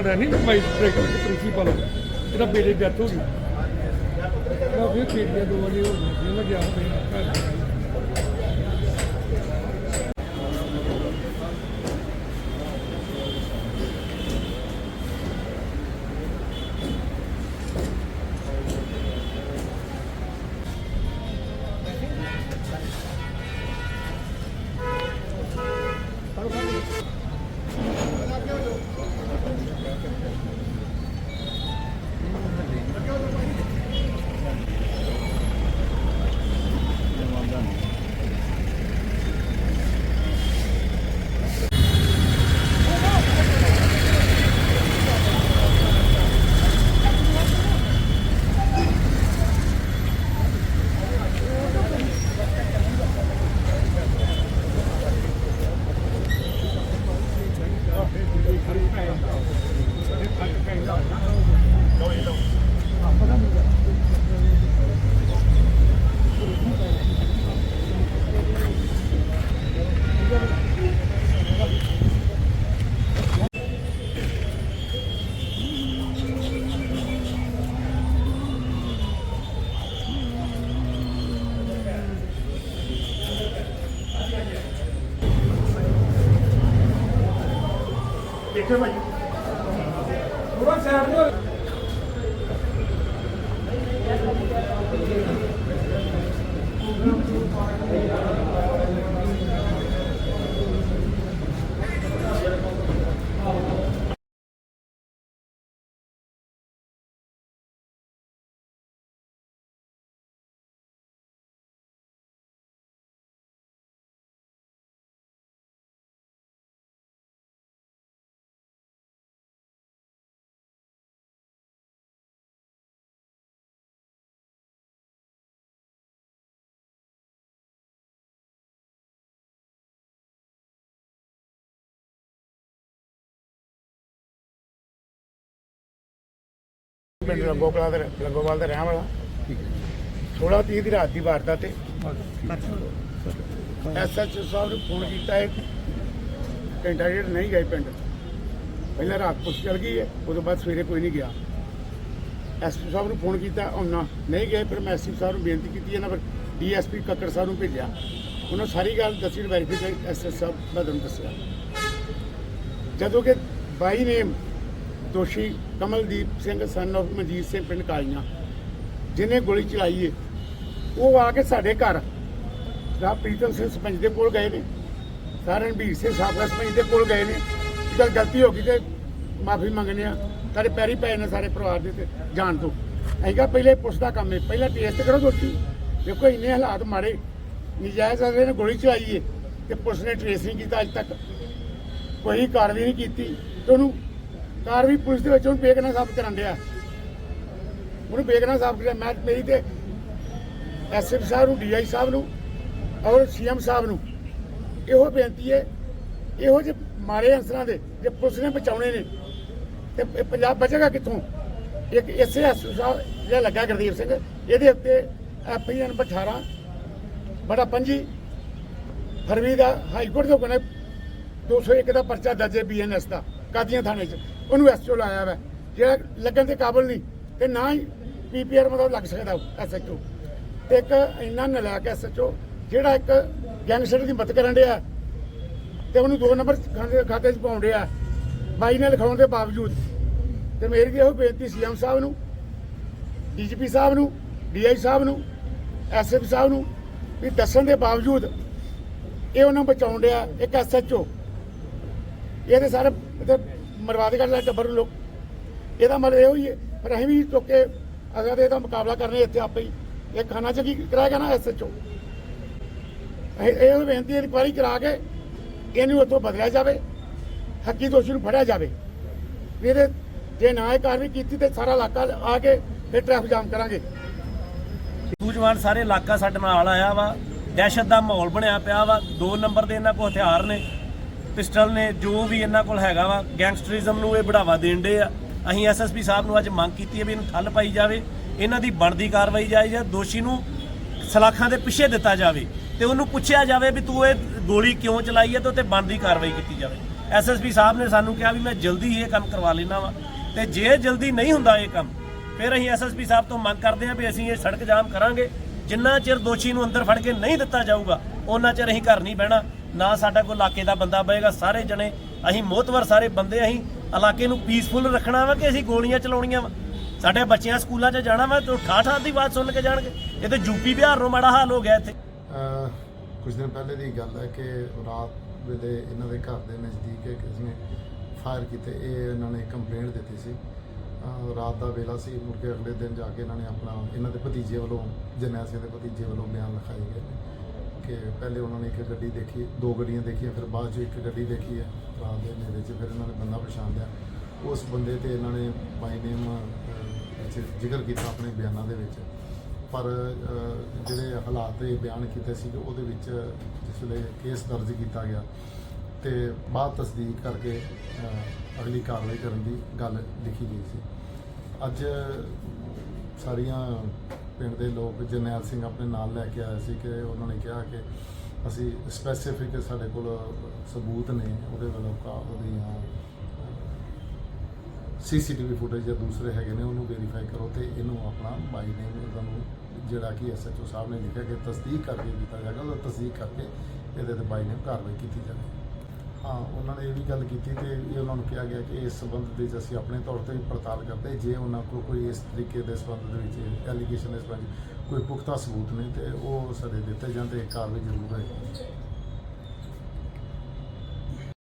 ਤੁਹਾਡਾ ਨਹੀਂ vice president principal ਇਹਦਾ ਬੇਟੇ ਡੈਥ ਹੋ ਗਈ। ਮੈਂ ਫਿਰ ਬੇਟੀਆਂ ਦੋ ਵਾਰੀ ਹੋ ਗਈਆਂ ਮੈਂ ਗਿਆ ਹੋਇਆ ਘਰ। ਦੇਖੋ ਭਾਈ। ਥੋੜਾ ਸਾਈਡ ਤੋਂ ਪਿੰਡ ਲੰਗੋਕਲਾ ਦੇ ਲੰਗੋਵਾਲ ਦਾ ਰਹਿਣ ਵਾਲਾ। 16 ਤੀਹ ਦੀ ਰਾਤ ਦੀ ਵਾਰਦਾਤ ਤੇ ਐਸਐਚਓ ਸਾਹਿਬ ਨੂੰ ਫੋਨ ਕੀਤਾ ਹੈ ਘੰਟਾ ਡੇਢ ਨਹੀਂ ਗਏ ਪਿੰਡ। ਪਹਿਲਾਂ ਰਾਤ ਪੁਲਿਸ ਚਲ ਗਈ ਹੈ ਉਦੋਂ ਬਾਅਦ ਸਵੇਰੇ ਕੋਈ ਨਹੀਂ ਗਿਆ। ਐਸਪੀ ਸਾਹਿਬ ਨੂੰ ਫੋਨ ਕੀਤਾ ਉਹਨਾਂ ਨਹੀਂ ਗਏ ਫਿਰ ਮੈਂ ਐਸਪੀ ਸਾਹਿਬ ਨੂੰ ਬੇਨਤੀ ਕੀਤੀ ਇਹਨਾਂ ਫਿਰ ਡੀਐਸਪੀ ਕੱਕੜ ਸਾਹਿਬ ਨੂੰ ਭੇਜਿਆ। ਉਹਨਾਂ ਸਾਰੀ ਗੱਲ ਦੱਸੀ ਵੈਰੀਫਾਈ ਐਸਐਸ ਸਾਹਿਬ ਬਦਲ ਦੱਸਿਆ। ਜਦੋਂ ਕਿ ਬਾਈ ਨੇਮ ਦੋਸ਼ੀ ਕਮਲਦੀਪ ਸਿੰਘ ਸਨ of ਮਨਜੀਤ ਸਿੰਘ ਪਿੰਡ ਕਾਲੀਆਂ। ਜਿਹਨੇ ਗੋਲੀ ਚਲਾਈ ਏ, ਉਹ ਆ ਕੇ ਸਾਡੇ ਘਰ। ਰਾਹ ਪ੍ਰੀਤਮ ਸਿੰਘ ਸਰਪੰਚ ਦੇ ਕੋਲ ਗਏ ਨੇ। ਸਾਰੇ ਰਣਬੀਰ ਸਿੰਘ ਸਾਬਕਾ ਸਰਪੰਚ ਦੇ ਕੋਲ ਗਏ ਨੇ। ਜਦ ਗਲਤੀ ਹੋ ਗਈ ਤੇ ਮਾਫੀ ਮੰਗਨੇ ਆ ਸਾਡੇ ਪੈਰੀ ਪੈ ਨੇ ਸਾਰੇ ਪਰਿਵਾਰ ਦੇ ਤੇ ਜਾਣ ਤੋਂ। ਅਸੀਂ ਪਹਿਲੇ ਪੁਲਿਸ ਦਾ ਕੰਮ ਹੈ ਪਹਿਲਾਂ ਟੈਸਟ ਕਰੋ ਦੋਸ਼ੀ। ਦੇਖੋ ਇੰਨੇ ਹਾਲਾਤ ਮਾੜੇ, ਨਜਾਇਜ਼ ਅਗਲੇ ਨੇ ਗੋਲੀ ਚਲਾਈ ਏ ਤੇ ਪੁਲਿਸ ਨੇ ਟ੍ਰੇਸ ਨਹੀਂ ਕੀਤਾ ਅੱਜ ਤੱਕ। ਕੋਈ ਕਾਰਵਾਈ ਨਹੀਂ ਕੀਤੀ। ਤੇ ਉਹਨੂੰ ਕਾਰ ਵੀ ਪੁਲਿਸ ਦੇ ਵਿੱਚ ਉਹਨੂੰ ਬੇਗਨਾ ਸਾਬਤ ਕਰਨ ਡਿਆ। ਉਹਨੂੰ ਬੇਗਨਾ ਸਾਬਤ ਕਰਿਆ ਮੈਂ ਮੇਰੀ ਤੇ ਐਸਐਫ ਸਾਹਿਬ ਨੂੰ ਡੀਆਈ ਸਾਹਿਬ ਨੂੰ ਔਰ ਸੀਐਮ ਸਾਹਿਬ ਨੂੰ ਇਹੋ ਬੇਨਤੀ ਹੈ, ਇਹੋ ਜਿਹੇ ਮਾਰੇ ਅੰਸਰਾਂ ਦੇ ਜੇ ਪੁਲਿਸ ਨੇ ਬਚਾਉਣੇ ਨੇ, ਤੇ ਪੰਜਾਬ ਬਚੇਗਾ ਕਿੱਥੋਂ? ਇੱਕ ਇਸੇ ਐਸਐਫ ਸਾਹਿਬ ਜਿਹੜਾ ਲੱਗਾ ਗੁਰਦੀਪ ਸਿੰਘ, ਇਹਦੇ ਉੱਤੇ ਐਫਆਈਆਰ ਨੰਬਰ 18 ਬੜਾ ਪੰਜੀ, ਫਰਵਰੀ ਦਾ ਹਾਈ ਕੋਰਟ ਦੇ ਹੁਕਮ 201 ਦਾ ਪਰਚਾ ਦਰਜ ਹੈ ਬੀਐਨਐਸ ਦਾ, ਕਾਦੀਆਂ ਥਾਣੇ 'ਚ। ਉਹਨੂੰ ਐਸਓ ਲਾਇਆ ਵਾ। ਜਿਹੜਾ ਲੱਗਣ ਦੇ ਕਾਬਲ ਨਹੀਂ, ਤੇ ਨਾ ਹੀ ਪੀਪੀਆਰ ਮਤਲਬ ਲੱਗ ਸਕਦਾ ਐਸਐਚਓ ਤੇ ਇੱਕ ਇੰਨਾ ਨਲਾਇਕ ਐਸਐਚਓ ਜਿਹੜਾ ਇੱਕ ਗੈਂਗਸਟਰ ਦੀ ਮਦਦ ਕਰਨ ਡਿਆ, ਤੇ ਉਹਨੂੰ ਦੋ ਨੰਬਰ ਖਾਤੇ 'ਚ ਪਾਉਣ ਡਿਆ, ਬਾਈ ਨੇ ਲਿਖਾਉਣ ਦੇ ਬਾਵਜੂਦ। ਤੇ ਮੇਰੀ ਵੀ ਇਹੋ ਬੇਨਤੀ ਸੀਐਮ ਸਾਹਿਬ ਨੂੰ ਡੀਜੀਪੀ ਸਾਹਿਬ ਨੂੰ ਡੀਆਈ ਸਾਹਿਬ ਨੂੰ ਐਸਐਫ ਸਾਹਿਬ ਨੂੰ, ਵੀ ਦੱਸਣ ਦੇ ਬਾਵਜੂਦ ਇਹ ਉਹਨਾਂ ਬਚਾਉਣ ਡਿਆ ਇੱਕ ਐਸਐਚਓ ਇਹਦੇ ਸਾਰੇ ਤੇ ਮਰਵਾ ਦੇ ਕਰ ਟੱਬਰ ਨੂੰ ਲੋਕ। ਇਹਦਾ ਮਤਲਬ ਇਹੋ ਹੀ ਹੈ, ਪਰ ਅਸੀਂ ਵੀ ਚੁੱਕ ਕੇ ਅਗਰ ਇਹਦਾ ਮੁਕਾਬਲਾ ਕਰਨੇ ਇੱਥੇ ਆਪੇ ਹੀ। ਇਹ ਖਾਣਾ ਚ ਕੀ ਕਰਾਏਗਾ ਨਾ ਐਸਐਚਓ ਇਹ ਇਹ ਬੇਨਤੀ ਹੈ, ਇਨਕੁਆਰੀ ਕਰਾ ਕੇ ਇਹਨੂੰ ਉੱਥੋਂ ਬਦਲਿਆ ਜਾਵੇ, ਹੱਕੀ ਦੋਸ਼ੀ ਨੂੰ ਫੜਿਆ ਜਾਵੇ। ਇਹਦੇ ਜੇ ਨਾ ਇਹ ਕਾਰਵਾਈ ਕੀਤੀ ਤੇ ਸਾਰਾ ਇਲਾਕਾ ਆ ਕੇ ਫਿਰ ਟ੍ਰੈਫਿਕ ਜਾਮ ਕਰਾਂਗੇ। ਸੂਝਵਾਨ ਸਾਰੇ ਇਲਾਕਾ ਸਾਡੇ ਨਾਲ ਆਇਆ ਵਾ। ਦਹਿਸ਼ਤ ਦਾ ਮਾਹੌਲ ਬਣਿਆ ਪਿਆ ਵਾ। ਦੋ ਨੰਬਰ ਦੇ ਇਹਨਾਂ ਕੋਲ ਹਥਿਆਰ ਨੇ। ਪਿਸਟਲ ਨੇ ਜੋ ਵੀ ਇਹਨਾਂ ਕੋਲ ਹੈਗਾ ਵਾ ਗੈਂਗਸਟਰਿਜ਼ਮ ਨੂੰ ਇਹ ਬੜਾਵਾ ਦੇਣ ਦੇ ਆ। ਅਸੀਂ ਐਸਐਸਪੀ ਸਾਹਿਬ ਨੂੰ ਅੱਜ ਮੰਗ ਕੀਤੀ ਹੈ ਵੀ ਇਹਨੂੰ ਠੱਲ ਪਾਈ ਜਾਵੇ, ਇਹਨਾਂ ਦੀ ਬਣਦੀ ਕਾਰਵਾਈ ਜਾਏ ਜਾਂ ਦੋਸ਼ੀ ਨੂੰ ਸਲਾਖਾਂ ਦੇ ਪਿੱਛੇ ਦਿੱਤਾ ਜਾਵੇ ਤੇ ਉਹਨੂੰ ਪੁੱਛਿਆ ਜਾਵੇ ਵੀ ਤੂੰ ਇਹ ਗੋਲੀ ਕਿਉਂ ਚਲਾਈ ਹੈ ਤੇ ਉੱਤੇ ਬਣਦੀ ਕਾਰਵਾਈ ਕੀਤੀ ਜਾਵੇ। ਐਸਐਸਪੀ ਸਾਹਿਬ ਨੇ ਸਾਨੂੰ ਕਿਹਾ ਵੀ ਮੈਂ ਜਲਦੀ ਹੀ ਇਹ ਕੰਮ ਕਰਵਾ ਲੈਣਾ ਵਾ ਤੇ ਜੇ ਜਲਦੀ ਨਹੀਂ ਹੁੰਦਾ ਇਹ ਕੰਮ, ਫਿਰ ਅਸੀਂ ਐਸਐਸਪੀ ਸਾਹਿਬ ਤੋਂ ਮੰਗ ਕਰਦੇ ਹਾਂ ਵੀ ਅਸੀਂ ਇਹ ਸੜਕ ਜਾਮ ਕਰਾਂਗੇ। ਜਿੰਨਾ ਚਿਰ ਦੋਸ਼ੀ ਨੂੰ ਅੰਦਰ ਫੜ ਕੇ ਨਹੀਂ ਦਿੱਤਾ ਜਾਊਗਾ ਉਹਨਾਂ ਚਿਰ ਅਸੀਂ ਘਰ ਨਹੀਂ ਬਹਿਣਾ। ਨਾ ਸਾਡਾ ਕੋਈ ਇਲਾਕੇ ਦਾ ਬੰਦਾ ਬਹੇਗਾ ਸਾਰੇ ਜਣੇ, ਅਸੀਂ ਮੋਤਵਰ ਸਾਰੇ ਬੰਦੇ, ਅਸੀਂ ਇਲਾਕੇ ਨੂੰ ਪੀਸਫੁਲ ਰੱਖਣਾ ਵਾ ਕਿ ਅਸੀਂ ਗੋਲੀਆਂ ਚਲਾਉਣੀਆਂ ਵਾ। ਸਾਡੇ ਬੱਚਿਆਂ ਸਕੂਲਾਂ 'ਚ ਜਾਣਾ ਵਾ, ਤੇ ਠਾਠ ਦੀ ਆਵਾਜ਼ ਸੁਣ ਕੇ ਜਾਣਗੇ। ਇਹ ਤੇ ਯੂਪੀ ਬਿਹਾਰ ਨੂੰ ਮਾੜਾ ਹਾਲ ਹੋ ਗਿਆ ਇੱਥੇ। ਕੁਝ ਦਿਨ ਪਹਿਲੇ ਦੀ ਗੱਲ ਹੈ ਕਿ ਰਾਤ ਵੇਲੇ ਇਹਨਾਂ ਦੇ ਘਰ ਦੇ ਨਜ਼ਦੀਕ ਇੱਕ ਕਿਸੇ ਫਾਇਰ ਕੀਤੇ, ਇਹ ਇਹਨਾਂ ਨੇ ਕੰਪਲੇਂਟ ਦਿੱਤੀ ਸੀ। ਰਾਤ ਦਾ ਵੇਲਾ ਸੀ, ਮੁੜ ਕੇ ਅਗਲੇ ਦਿਨ ਜਾ ਕੇ ਇਹਨਾਂ ਨੇ ਆਪਣਾ, ਇਹਨਾਂ ਦੇ ਭਤੀਜੇ ਵੱਲੋਂ, ਜਰਨੈਲ ਸਿੰਘ ਦੇ ਭਤੀਜੇ ਵੱਲੋਂ ਬਿਆਨ ਲਿਖਾਏ ਗਏ ਕਿ ਪਹਿਲੇ ਉਹਨਾਂ ਨੇ ਇੱਕ ਗੱਡੀ ਦੇਖੀ, ਦੋ ਗੱਡੀਆਂ ਦੇਖੀਆਂ, ਫਿਰ ਬਾਅਦ 'ਚ ਇੱਕ ਗੱਡੀ ਦੇਖੀ ਹੈ, ਰਾਤ ਦੇ ਹਨੇਰੇ 'ਚ, ਫਿਰ ਇਹਨਾਂ ਨੇ ਬੰਦਾ ਪਛਾਣ ਲਿਆ। ਉਸ ਬੰਦੇ ਤੇ ਇਹਨਾਂ ਨੇ ਬਾਈ ਨੇਮ ਵਿੱਚ ਜ਼ਿਕਰ ਕੀਤਾ ਆਪਣੇ ਬਿਆਨਾਂ ਦੇ ਵਿੱਚ। ਪਰ ਜਿਹੜੇ ਹਾਲਾਤ ਦੇ ਬਿਆਨ ਕੀਤੇ ਸੀ, ਉਹਦੇ ਵਿੱਚ ਜਿਸ ਵੇਲੇ ਕੇਸ ਦਰਜ ਕੀਤਾ ਗਿਆ ਤੇ ਬਾਅਦ ਤਸਦੀਕ ਕਰਕੇ ਅਗਲੀ ਕਾਰਵਾਈ ਕਰਨ ਦੀ ਗੱਲ ਲਿਖੀ ਗਈ ਸੀ। ਅੱਜ ਸਾਰੀਆਂ ਪਿੰਡ ਦੇ ਲੋਕ ਜਰਨੈਲ ਸਿੰਘ ਆਪਣੇ ਨਾਲ ਲੈ ਕੇ ਆਏ ਸੀ ਕਿ ਉਹਨਾਂ ਨੇ ਕਿਹਾ ਕਿ ਅਸੀਂ ਸਪੈਸੀਫਿਕ ਸਾਡੇ ਕੋਲ ਸਬੂਤ ਨੇ, ਉਹਦੇ ਵੱਲੋਂ ਕਾ, ਉਹਦੀਆਂ ਸੀਸੀਟੀਵੀ ਫੁਟੇਜ ਜਾਂ ਦੂਸਰੇ ਹੈਗੇ ਨੇ, ਉਹਨੂੰ ਵੈਰੀਫਾਈ ਕਰੋ ਤੇ ਇਹਨੂੰ ਆਪਣਾ ਬਾਈ ਨੇ ਉਹਨਾਂ ਨੂੰ ਜਿਹੜਾ ਕਿ ਐਸਐਚਓ ਸਾਹਿਬ ਨੇ ਲਿਖਿਆ ਕਿ ਤਸਦੀਕ ਕਰਕੇ ਦਿੱਤਾ ਜਾਏਗਾ ਉਹ ਤਸਦੀਕ ਕਰਕੇ ਇਹਦੇ ਤੇ ਬਾਈ ਨੇ ਕਾਰਵਾਈ ਕੀਤੀ ਜਾਵੇ ਹਾਂ, ਉਹਨਾਂ ਨੇ ਇਹ ਵੀ ਗੱਲ ਕੀਤੀ ਤੇ ਇਹ ਉਹਨਾਂ ਨੂੰ ਕਿਹਾ ਗਿਆ ਕਿ ਇਸ ਸੰਬੰਧ ਦੇ ਵਿੱਚ ਅਸੀਂ ਆਪਣੇ ਤੌਰ ਤੇ ਵੀ ਪੜਤਾਲ ਕਰਦੇ ਜੇ ਉਹਨਾਂ ਕੋਲ ਕੋਈ ਇਸ ਤਰੀਕੇ ਦੇ ਸੰਬੰਧ ਦੇ ਵਿੱਚ ਐਲੀਗੇਸ਼ਨ ਇਸ ਬਾਰੇ ਕੋਈ ਪੁਖਤਾ ਸਬੂਤ ਨਹੀਂ ਤੇ ਉਹ ਸਾਡੇ ਦਿੱਤੇ ਜਾਂਦੇ ਕਾਰਵਾਈ ਜ਼ਰੂਰ ਹੋਏਗੀ।